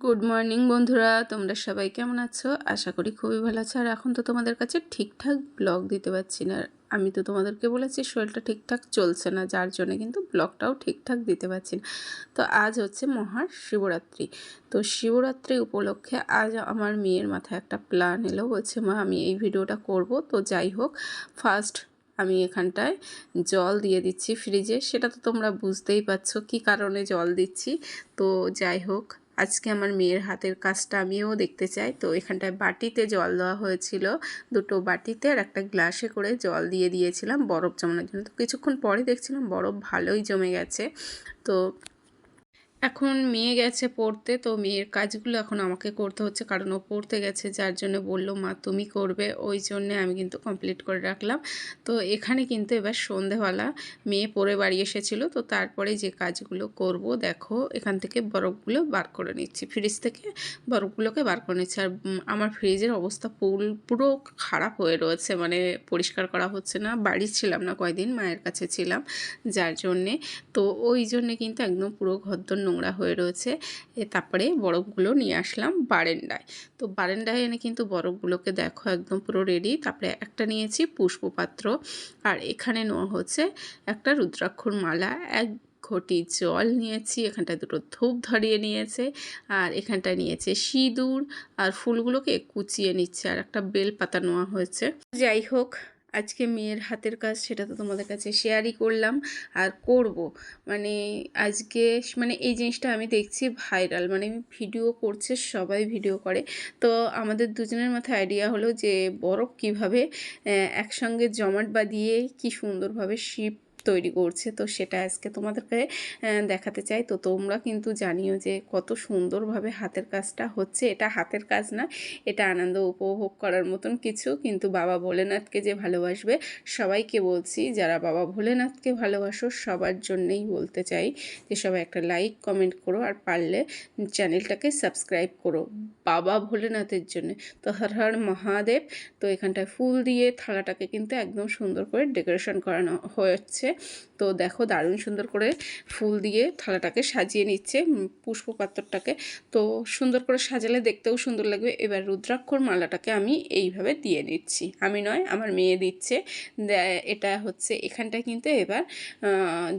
Good morning বন্ধুরা। তোমরা সবাই কেমন আছো? আশা করি খুবই ভালো আছো। আর এখন তো তোমাদের কাছে ঠিকঠাক ব্লগ দিতে পারছি না। আমি তো তোমাদেরকে বলেছি, শরীরটা ঠিকঠাক চলছে না, যার জন্য কিন্তু ব্লগটাও ঠিকঠাক দিতে পারছি না। তো আজ হচ্ছে মহা শিবরাত্রি তো শিবরাত্রি উপলক্ষে আজ আমার মেয়ের মাথায় একটা প্ল্যান এলো। বলছে, মা, আমি এই ভিডিওটা করব। তো যাই হোক ফার্স্ট আমি এখানটায় জল দিয়ে দিচ্ছি ফ্রিজে সেটা তো তোমরা বুঝতেই পারছ কি কারণে জল দিচ্ছি। তো যাই হোক আজকে আমার মেয়ের হাতের কাজটা আমিও দেখতে চাই। তো এখানটায় বাটিতে জল দেওয়া হয়েছিল। দুটো বাটিতে আর একটা গ্লাসে করে জল দিয়ে দিয়েছিলাম। বরফ জমানোর জন্য। তো কিছুক্ষণ পরে দেখছিলাম বরফ ভালোই জমে গেছে। তো এখন মেয়ে গেছে পড়তে, তো মেয়ের কাজগুলো এখন আমাকে করতে হচ্ছে। কারণ ও পড়তে গেছে, যার জন্য বলল, মা, তুমি করবে। ওই জন্যে আমি কিন্তু কমপ্লিট করে রাখলাম। তো এখানে কিন্তু এবার সন্ধেবেলা মেয়ে পড়ে বাড়ি এসেছিল, তো তারপরে যে কাজগুলো করব, দেখো, এখান থেকে বরফগুলো বার করে নিচ্ছি। ফ্রিজ থেকে বরফগুলোকে বার করে নিচ্ছি। আর আমার ফ্রিজের অবস্থা পুল, পুরো খারাপ হয়ে রয়েছে। মানে পরিষ্কার করা হচ্ছে না। বাড়ি ছিলাম না কয়দিন, মায়ের কাছে ছিলাম, যার জন্যে। তো ওই জন্যে কিন্তু একদম পুরো ঘরদর নোংরা হয়ে রয়েছে। তারপরে বরফগুলো নিয়ে আসলাম বারেন্ডায় তো বারেন্ডায় এনে কিন্তু বরফগুলোকে দেখো একদম পুরো রেডি তারপরে একটা নিয়েছি পুষ্পপাত্র। আর এখানে নেওয়া হচ্ছে একটা রুদ্রাক্ষর মালা, এক ঘটি জল নিয়েছি, এখানটায় দুটো ধূপ ধরিয়ে নিয়েছে, আর এখানটায় নিয়েছে সিঁদুর, আর ফুলগুলোকে কুচিয়ে নিচ্ছে, আর একটা বেল পাতা নেওয়া হয়েছে। যাই হোক আজকে মেয়ের হাতের কাজ সেটা তো তোমাদের কাছে শেয়ারই করলাম আর করব। মানে আজকে মানে এই জিনিসটা আমি দেখছি ভাইরাল মানে ভিডিও করছে, সবাই ভিডিও করে। তো আমাদের দুজনের মাথায় আইডিয়া হলো যে বরফ কীভাবে একসঙ্গে জমাট বা দিয়ে কি সুন্দরভাবে শিপ তৈরি করছে। তো সেটা আজকে তোমাদেরকে দেখাতে চাই। তো তোমরা কিন্তু জানিও যে কত সুন্দরভাবে হাতের কাজটা হচ্ছে। এটা হাতের কাজ না, এটা আনন্দ উপভোগ করার মতন কিছু। কিন্তু বাবা ভোলেনাথকে যে ভালোবাসবে, সবাইকে বলছি, যারা বাবা ভোলেনাথকে ভালোবাসো, সবার জন্যেই বলতে চাই যে সবাই একটা লাইক কমেন্ট করো। আর পারলে চ্যানেলটাকে সাবস্ক্রাইব করো বাবা ভোলেনাথের জন্য। তো হর হর মহাদেব। তো এখানটায় ফুল দিয়ে থালাটাকে কিন্তু একদম সুন্দর করে ডেকোরেশন করানো হয়েছে। তো দেখো দারুণ সুন্দর করে ফুল দিয়ে থালাটাকে সাজিয়ে নিচ্ছে পুষ্পপাত্রটাকে। তো সুন্দর করে সাজালে দেখতেও সুন্দর লাগবে। এবার রুদ্রাক্ষর মালাটাকে আমি এইভাবে দিয়ে নিচ্ছি। আমি নয়, আমার মেয়ে দিচ্ছে। এটা হচ্ছে এখানটা কিন্তু এবার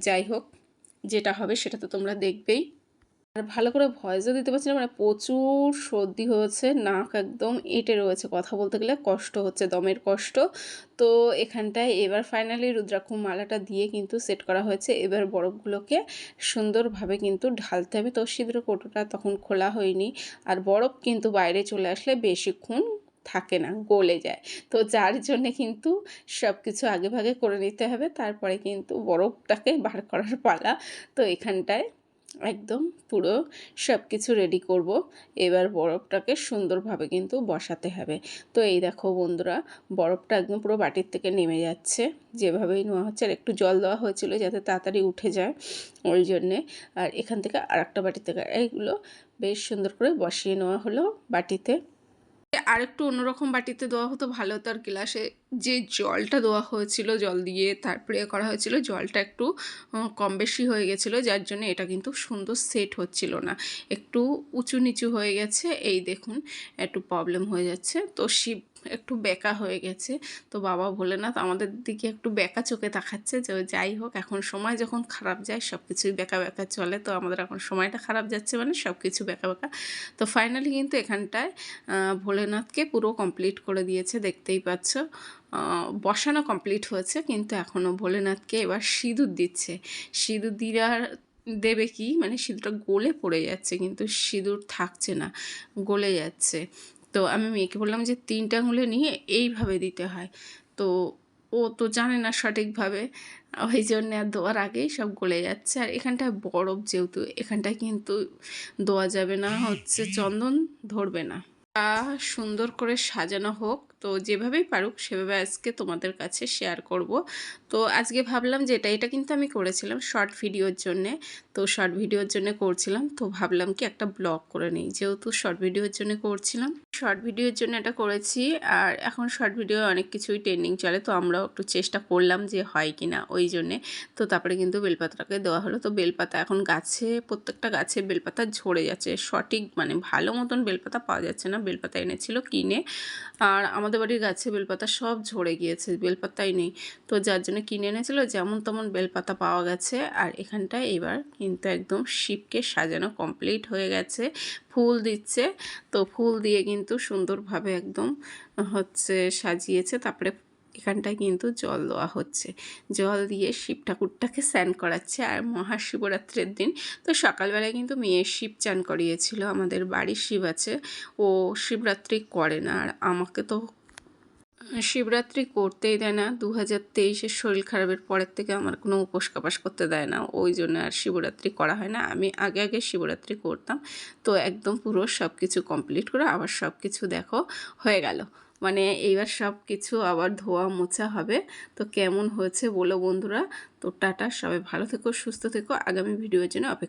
যাই হোক, যেটা হবে সেটা তো তোমরা দেখবেই। আর ভালো করে ভয়েসও দিতে পারছি না মানে প্রচুর সর্দি হয়েছে, নাক একদম এঁটে রয়েছে। কথা বলতে গেলে কষ্ট হচ্ছে, দমের কষ্ট। তো এখানটায় এবার ফাইনালি রুদ্রাক্ষ মালাটা দিয়ে কিন্তু সেট করা হয়েছে। এবার বরফগুলোকে সুন্দরভাবে কিন্তু ঢালতে হবে। তো সিঁদুর কোটোটা তখন খোলা হয়নি। আর বরফ কিন্তু বাইরে চলে আসলে বেশিক্ষণ থাকে না, গলে যায়। তো যার জন্যে কিন্তু সব কিছু আগে ভাগে করে নিতে হবে। তারপরে কিন্তু বরফটাকে বার করার পালা। তো এখানটায় একদম পুরো সব কিছু রেডি করব। এবার বরফটাকে সুন্দরভাবে কিন্তু বসাতে হবে। তো এই দেখো বন্ধুরা, বরফটা একদম পুরো বাটির থেকে নেমে যাচ্ছে। যেভাবেই নেওয়া হচ্ছে, আর একটু জল দেওয়া হয়েছিল যাতে তাড়াতাড়ি উঠে যায় ওই জন্যে। আর এখান থেকে আর একটা বাটি থেকে, এইগুলো বেশ সুন্দর করে বসিয়ে নেওয়া হলো বাটিতে। আরেকটু অন্যরকম বাটিতে দেওয়া হতো, ভালো হতো আর গ্লাসে যে জলটা দেওয়া হয়েছিল, জল দিয়ে তারপরে করা হয়েছিল, জলটা একটু কম বেশি হয়ে গেছিল, যার জন্য এটা কিন্তু সুন্দর সেট হচ্ছিল না। একটু উঁচু নিচু হয়ে গেছে, এই দেখুন, একটু প্রবলেম হয়ে যাচ্ছে। তো শিব একটু বেকা হয়ে গেছে। তো বাবা ভোলেনাথ আমাদের দিকে একটু বেকা চোখে তাকাচ্ছে যে যাই হোক, এখন সময় যখন খারাপ যায় সব কিছুই বেকা বেকা চলে। তো আমাদের এখন সময়টা খারাপ যাচ্ছে মানে সব কিছু বেকা বেকা। তো ফাইনালি কিন্তু এখানটায় ভোলেনাথকে পুরো কমপ্লিট করে দিয়েছে, দেখতেই পাচ্ছ। বসানো কমপ্লিট হয়েছে, কিন্তু এখনও ভোলেনাথকে এবার সিঁদুর দিচ্ছে। সিঁদুর দেওয়ার, দেবে কি? মানে সিঁদুরটা গলে পড়ে যাচ্ছে, কিন্তু সিঁদুর থাকছে না, গলে যাচ্ছে। তো আমি মেয়েকে বললাম যে তিনটা আঙুলে নিয়ে এইভাবে দিতে হয়। তো ও তো জানে না সঠিকভাবে, ওই জন্য আর দোয়ার আগেই সব গলে যাচ্ছে। আর এখানটায় বরফ যেহেতু এখানটায় কিন্তু দোয়া যাবে না, হচ্ছে চন্দন ধরবে না। সুন্দর করে সাজানো হোক। তো যেভাবেই পারুক সেভাবে আজকে তোমাদের কাছে শেয়ার করব। তো আজকে ভাবলাম যে এটা এটা কিন্তু আমি করেছিলাম শর্ট ভিডিওর জন্যে। তো শর্ট ভিডিওর জন্য করছিলাম, তো ভাবলাম কি একটা ব্লগ করে নিই। যেহেতু শর্ট ভিডিওর জন্য করছিলাম শর্ট ভিডিওর জন্য এটা করেছি আর এখন শর্ট ভিডিও অনেক কিছুই ট্রেন্ডিং চলে, তো আমরাও একটু চেষ্টা করলাম যে হয় কি না ওই জন্যে। তো তারপরে কিন্তু বেলপাতাটাকে দেওয়া হলো। তো বেলপাতা এখন গাছে, প্রত্যেকটা গাছে বেলপাতা ঝরে যাচ্ছে। সঠিক মানে ভালো মতন বেলপাতা পাওয়া যাচ্ছে না। বেলপাতা এনেছিল কিনে। আর আমাদের বাড়ির গাছে বেলপাতা সব ঝরে গিয়েছে, বেলপাতাই নেই। তো যার জন্য কিনে এনেছিল, যেমন তেমন বেলপাতা পাওয়া গেছে। আর এখানটায় এবার কিন্তু একদম শিবকে সাজানো কমপ্লিট হয়ে গেছে। ফুল দিচ্ছে, তো ফুল দিয়ে কিন্তু সুন্দরভাবে একদম হচ্ছে সাজিয়েছে। তারপরে এখানটায় কিন্তু জল দেওয়া হচ্ছে। জল দিয়ে শিব ঠাকুরটাকে স্নান করাচ্ছে। আর মহাশিবরাত্রির দিন, তো সকালবেলায় কিন্তু মেয়ে শিব চান করিয়েছিল। আমাদের বাড়ির শিব আছে। ও শিবরাত্রি করে না। আর আমাকে তো শিবরাত্রি করতেই দেয় না দু হাজার তেইশের শরীর খারাপের পরের থেকে আমার কোনো উপোস কাপাস করতে দেয় না। ওই জন্য আর শিবরাত্রি করা হয় না। আমি আগে আগে শিবরাত্রি করতাম। তো একদম পুরো সব কিছু কমপ্লিট করে আবার সব কিছু দেখো, হয়ে গেল। মানে এইবার সব কিছু আবার ধোয়া মোছা হবে। তো কেমন হয়েছে বলো বন্ধুরা। তো টাটা, সবাই ভালো থেকো, সুস্থ থেকো। আগামী ভিডিওর জন্য অপেক্ষা